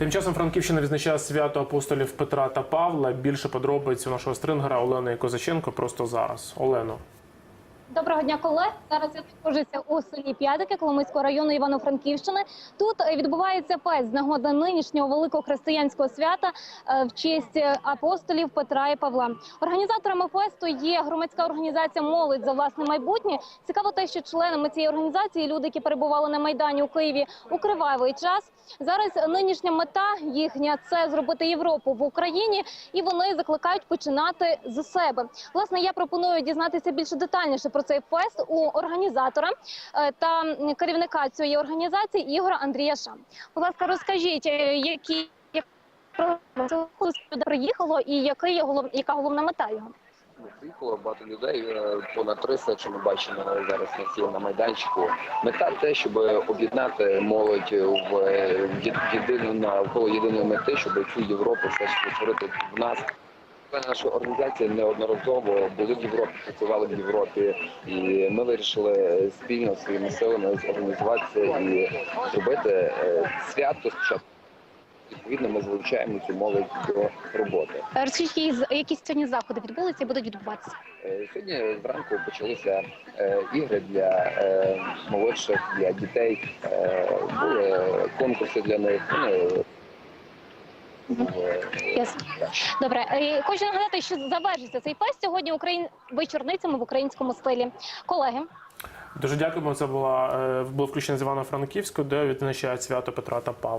Тим часом Франківщина відзначає свято апостолів Петра та Павла. Більше подробиць у нашого стрингера Олени Козаченко просто зараз. Олено. Доброго дня, колег. Зараз я знаходжуся у селі П'ятики Коломийського району Івано-Франківщини. Тут е, відбувається фест з нагоди нинішнього великого християнського свята е, в честь е, апостолів Петра і Павла. Організаторами фесту є громадська організація Молодь за власне майбутнє. Цікаво те, що членами цієї організації люди, які перебували на майдані у Києві у кривавий час. Зараз нинішня мета їхня це зробити Європу в Україні, і вони закликають починати з себе. Власне, я пропоную дізнатися більше детальніше про цей фест у організатора е, та керівника цієї організації Ігора Андріяша. Будь ласка, розкажіть, е, які як про приїхало і який є голов, яка головна мета його? Ну, Приїхало багато людей, е, понад 300, що ми бачимо зараз на цій на майданчику. Мета те, щоб об'єднати молодь в єдину навколо єдиної мети, щоб цю Європу все ж створити в нас. Наша організація неодноразово були в Європі, працювали в Європі, і ми вирішили спільно своїми силами зорганізуватися і зробити е, свято спочатку. Відповідно, ми залучаємо цю молодь до роботи. Е, Розкажіть, які, сьогодні заходи відбулися і будуть відбуватися? Е, Сьогодні зранку почалися ігри для молодших, для дітей. Були конкурси для них. Добре, хочу нагадати, що завершиться цей фест сьогодні Україн вечорницями в українському стилі. Колеги, Дуже дякуємо. Це була е, було включення з Івано-Франківську, де відзначають свято Петра та Павла.